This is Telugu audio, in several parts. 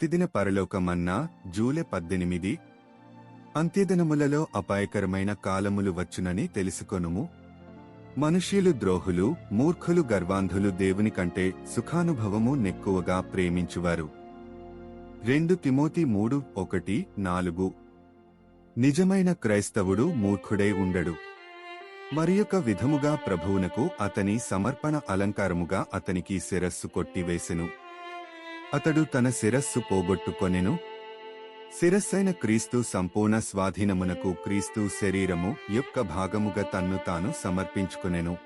ప్రతిదిన పరలోకమన్నా జూలై పద్దెనిమిది అంత్యదినములలో అపాయకరమైన కాలములు వచ్చునని తెలుసుకొనుము. మనుష్యులు ద్రోహులు మూర్ఖులు గర్వాంధులు దేవుని కంటే సుఖానుభవము నెక్కువగా ప్రేమించువారు. రెండు తిమోతి మూడు ఒకటి నాలుగు నిజమైన క్రైస్తవుడు మూర్ఖుడై ఉండడు. మరియొక విధముగా ప్రభువునకు అతని సమర్పణ అలంకారముగా అతనికి శిరస్సు కొట్టివేసెను. అతడు తన శిరస్సు పోగొట్టుకొనెను. శిరస్సైన క్రీస్తు సంపూర్ణ స్వాధీనమునకు క్రీస్తు శరీరము యొక్క భాగముగా తన్ను తాను సమర్పించుకునెను.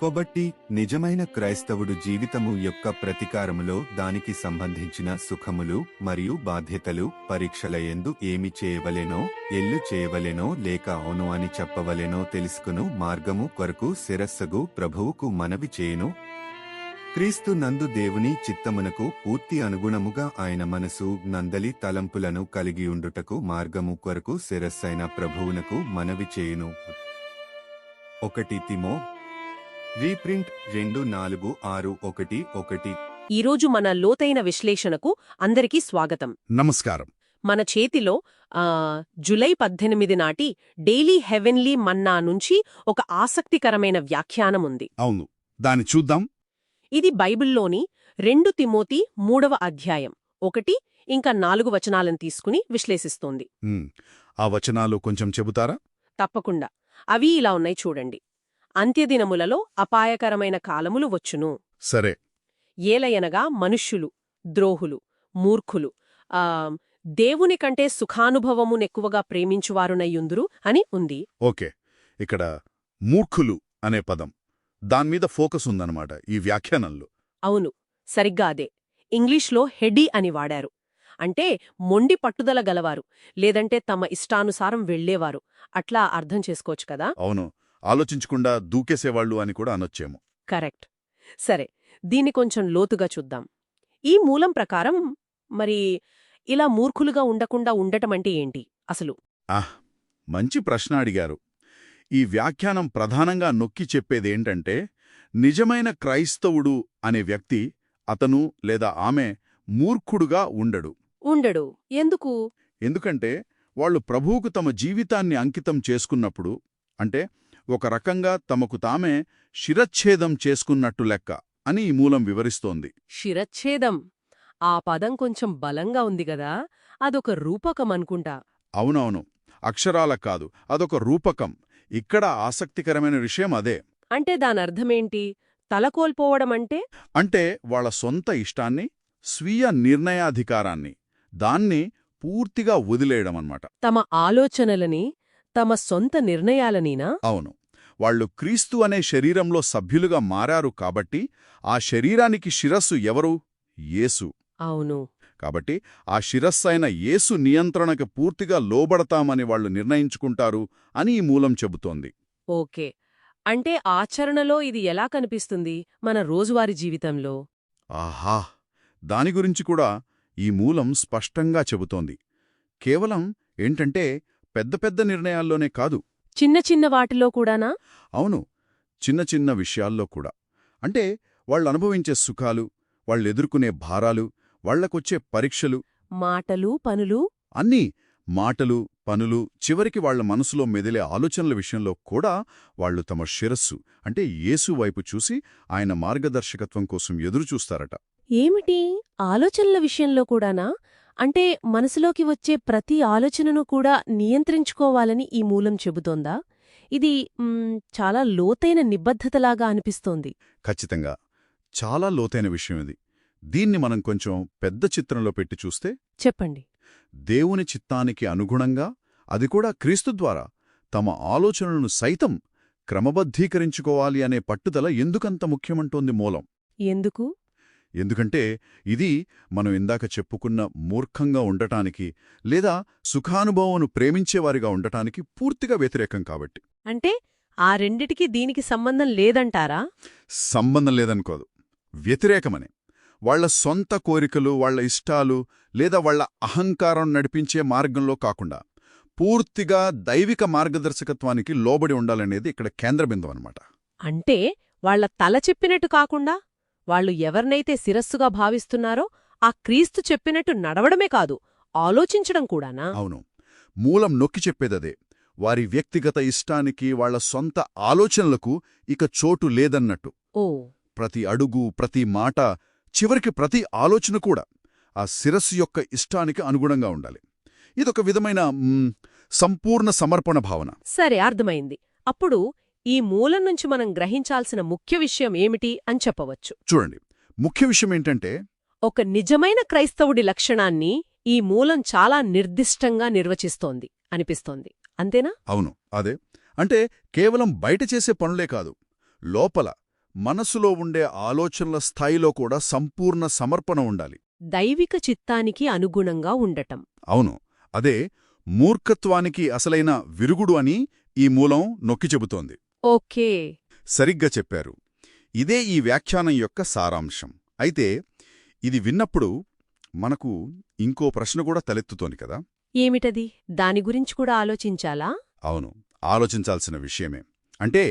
కొబట్టి నిజమైన క్రైస్తవుడు జీవితము యొక్క ప్రతికారములో దానికి సంబంధించిన సుఖములు మరియు బాధ్యతలు పరీక్షల ఎందు ఏమి చేయవలెనో ఎల్లు చేయవలెనో లేక అవును అని చెప్పవలెనో తెలుసుకును మార్గము కొరకు శిరస్సగు ప్రభువుకు మనవి చేయును. క్రీస్తు నందు దేవుని చిత్తమునకు పూర్తి అనుగుణముగా ఆయన మనసు నందలి తలంపులను కలిగియుండుటకు మార్గము కొరకు శిరస్సైన ప్రభువునకు మనవి చేయును. ఒకటి తిమో రీప్రింట్ రెండు నాలుగు ఆరు ఒకటి ఒకటి. ఈరోజు మన లోతైన విశ్లేషణకు అందరికీ స్వాగతం. నమస్కారం. మన చేతిలో జులై పద్దెనిమిది నాటి డైలీ హెవెన్లీ మన్నా నుంచి ఒక ఆసక్తికరమైన వ్యాఖ్యానం ఉంది అవును. దాన్ని చూద్దాం. ఇది బైబిల్లోని రెండు తిమోతి మూడవ అధ్యాయం. ఒకటి ఇంకా నాలుగు వచనాలను తీసుకుని విశ్లేషిస్తోంది. ఆ వచనాలు కొంచెం చెబుతారా? తప్పకుండా. అవి ఇలా ఉన్నాయి చూడండి. అంత్యదినములలో అపాయకరమైన కాలములు వచ్చును. సరే. ఏలయనగా మనుష్యులు ద్రోహులు మూర్ఖులు ఆ దేవుని కంటే సుఖానుభవమునెక్కువగా ప్రేమించువారునయ్యుందురు అని ఉంది. ఓకే. ఇక్కడ మూర్ఖులు అనే పదం. దాన్మీద ఫోకస్ ఉందన్నమాట ఈ వ్యాఖ్యానంలో. అవును. సరిగ్గా అదే. ఇంగ్లీష్లో హెడీ అని వాడారు. అంటే మొండి పట్టుదల గలవారు లేదంటే తమ ఇష్టానుసారం వెళ్ళేవారు అట్లా అర్థం చేసుకోవచ్చు కదా? అవును. ఆలోచించకుండా దూకేసేవాళ్ళు అని కూడా అనొచ్చేమో. కరెక్ట్. సరే దీన్ని కొంచెం లోతుగా చూద్దాం. ఈ మూలం ప్రకారం మరి ఇలా మూర్ఖులుగా ఉండకుండా ఉండటమంటే ఏంటి అసలు? ఆహ్ మంచి ప్రశ్న అడిగారు. ఈ వ్యాఖ్యానం ప్రధానంగా నొక్కి చెప్పేదేంటంటే నిజమైన క్రైస్తవుడు అనే వ్యక్తి అతను లేదా ఆమె మూర్ఖుడుగా ఉండడు. ఉండడు. ఎందుకు? ఎందుకంటే వాళ్ళు ప్రభువుకు తమ జీవితాన్ని అంకితం చేసుకున్నప్పుడు అంటే ఒక రకంగా తమకు తామే శిరచ్ఛేదం చేసుకున్నట్టు లెక్క అని ఈ మూలం వివరిస్తోంది. శిరచ్ఛేదం? ఆ పదం కొంచెం బలంగా ఉంది గదా అదొక రూపకం అనుకుంటా. అవునవును. అక్షరాల కాదు. అదొక రూపకం. ఇక్కడ ఆసక్తికరమైన విషయం అదే. అంటే దానర్థమేంటి? తలకోల్పోవడమంటే అంటే వాళ్ళ సొంత ఇష్టాన్ని స్వీయ నిర్ణయాధికారాన్ని దాన్ని పూర్తిగా వదిలేయడమన్నమాట. తమ ఆలోచనలని తమ సొంత నిర్ణయాలనీనా? అవును. వాళ్ళు క్రీస్తు అనే శరీరంలో సభ్యులుగా మారారు కాబట్టి ఆ శరీరానికి శిరస్సు ఎవరు? యేసు. అవును. కాబట్టి ఆ శిరస్సైన యేసు నియంత్రణకు పూర్తిగా లోబడతామని వాళ్ళు నిర్ణయించుకుంటారు అని ఈ మూలం చెబుతోంది. ఓకే. అంటే ఆచరణలో ఇది ఎలా కనిపిస్తుంది మన రోజువారీ జీవితంలో? ఆహా! దాని గురించి కూడా ఈ మూలం స్పష్టంగా చెబుతోంది. కేవలం ఏంటంటే పెద్ద పెద్ద నిర్ణయాల్లోనే కాదు. చిన్న చిన్న వాటిలో కూడానా? అవును. చిన్న చిన్న విషయాల్లో కూడా. అంటే వాళ్ళు అనుభవించే సుఖాలు వాళ్ళెదుర్కొనే భారాలు వాళ్ళకొచ్చే పరీక్షలు మాటలు పనులు. అన్నీ మాటలు పనులు చివరికి వాళ్ళ మనసులో మెదిలే ఆలోచనల విషయంలో కూడా వాళ్ళు తమ శిరస్సు అంటే యేసు వైపు చూసి ఆయన మార్గదర్శకత్వం కోసం ఎదురుచూస్తారట. ఏమిటి? ఆలోచనల విషయంలో కూడానా? అంటే మనసులోకి వచ్చే ప్రతి ఆలోచనను కూడా నియంత్రించుకోవాలని ఈ మూలం చెబుతోందా? ఇది చాలా లోతైన నిబద్ధతలాగా అనిపిస్తోంది. ఖచ్చితంగా. చాలా లోతైన విషయం ఇది. దీన్ని మనం కొంచెం పెద్ద చిత్రంలో పెట్టి చూస్తే చెప్పండి. దేవుని చిత్తానికి అనుగుణంగా అది కూడా క్రీస్తు ద్వారా తమ ఆలోచనలను సైతం క్రమబద్ధీకరించుకోవాలి అనే పట్టుదల ఎందుకంత ముఖ్యమంటోంది మూలం? ఎందుకు? ఎందుకంటే ఇది మనం ఇందాక చెప్పుకున్న మూర్ఖంగా ఉండటానికి లేదా సుఖానుభవమును ప్రేమించేవారిగా ఉండటానికి పూర్తిగా వ్యతిరేకం కాబట్టి. అంటే ఆ రెండిటికి దీనికి సంబంధం లేదంటారా? సంబంధం లేదనుకోదు. వ్యతిరేకమని. వాళ్ళ సొంత కోరికలు వాళ్ళ ఇష్టాలు లేదా వాళ్ళ అహంకారం నడిపించే మార్గంలో కాకుండా పూర్తిగా దైవిక మార్గదర్శకత్వానికి లోబడి ఉండాలనేది ఇక్కడ కేంద్రబిందు అనమాట అంటే వాళ్ళ తల చెప్పినట్టు కాకుండా వాళ్ళు ఎవరినైతే శిరస్సుగా భావిస్తున్నారో ఆ క్రీస్తు చెప్పినట్టు నడవడమే కాదు ఆలోచించడం కూడానా? అవును. మూలం నొక్కి చెప్పేదదే. వారి వ్యక్తిగత ఇష్టానికి వాళ్ళ సొంత ఆలోచనలకు ఇక చోటు లేదన్నట్టు. ఓ. ప్రతి అడుగు ప్రతి మాట చివరికి ప్రతి ఆలోచన కూడా ఆ శిరస్సు యొక్క ఇష్టానికి అనుగుణంగా ఉండాలి. ఇదొక విధమైన సంపూర్ణ సమర్పణ భావన. సరే అర్థమైంది. అప్పుడు ఈ మూలం నుంచి మనం గ్రహించాల్సిన ముఖ్య విషయం ఏమిటి అని చెప్పవచ్చు. చూడండి. ముఖ్య విషయం ఏంటంటే ఒక నిజమైన క్రైస్తవుడి లక్షణాన్ని ఈ మూలం చాలా నిర్దిష్టంగా నిర్వచిస్తోంది అనిపిస్తోంది. అంతేనా? అవును అదే. అంటే కేవలం బయట చేసే పనులే కాదు. లోపల మనసులో ఉండే ఆలోచనల స్థాయిలో కూడా సంపూర్ణ సమర్పణ ఉండాలి. దైవిక చిత్తానికి అనుగుణంగా ఉండటం. అవును. అదే మూర్ఖత్వానికి అసలైన విరుగుడు అని ఈ మూలం నొక్కి చెబుతోంది. ఓకే. సరిగ్గా చెప్పారు. ఇదే ఈ వ్యాఖ్యానం యొక్క సారాంశం. అయితే ఇది విన్నప్పుడు మనకు ఇంకో ప్రశ్న కూడా తలెత్తుతోంది కదా? ఏమిటది? దాని గురించి కూడా ఆలోచించాలా? అవును. ఆలోచించాల్సిన విషయమే. అంటే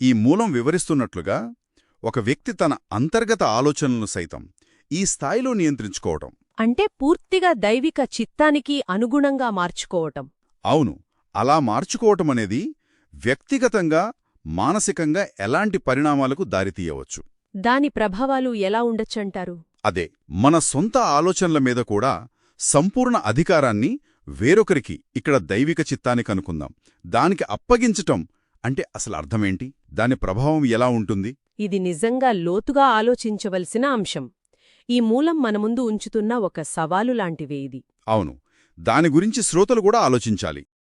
ఈ మూలం వివరిస్తున్నట్లుగా ఒక వ్యక్తి తన అంతర్గత ఆలోచనలను సైతం ఈ స్థాయిలో నియంత్రించుకోవటం. అంటే పూర్తిగా దైవిక చిత్తానికి అనుగుణంగా మార్చుకోవటం. అవును అలా మార్చుకోవటం అనేది వ్యక్తిగతంగా మానసికంగా ఎలాంటి పరిణామాలకు దారితీయవచ్చు దాని ప్రభావాలు ఎలా ఉండొచ్చంటారు? అదే మన సొంత ఆలోచనల మీద కూడా సంపూర్ణ అధికారాన్ని వేరొకరికి ఇక్కడ దైవిక చిత్తానికి అనుకుందాం. దానికి అప్పగించటం అంటే అసలు అర్థమేంటి? దాని ప్రభావం ఎలా ఉంటుంది? ఇది నిజంగా లోతుగా ఆలోచించవలసిన అంశం. ఈ మూలం మన ముందు ఉంచుతున్న ఒక సవాలు లాంటివే ఇది. అవును. దాని గురించి శ్రోతలు కూడా ఆలోచించాలి.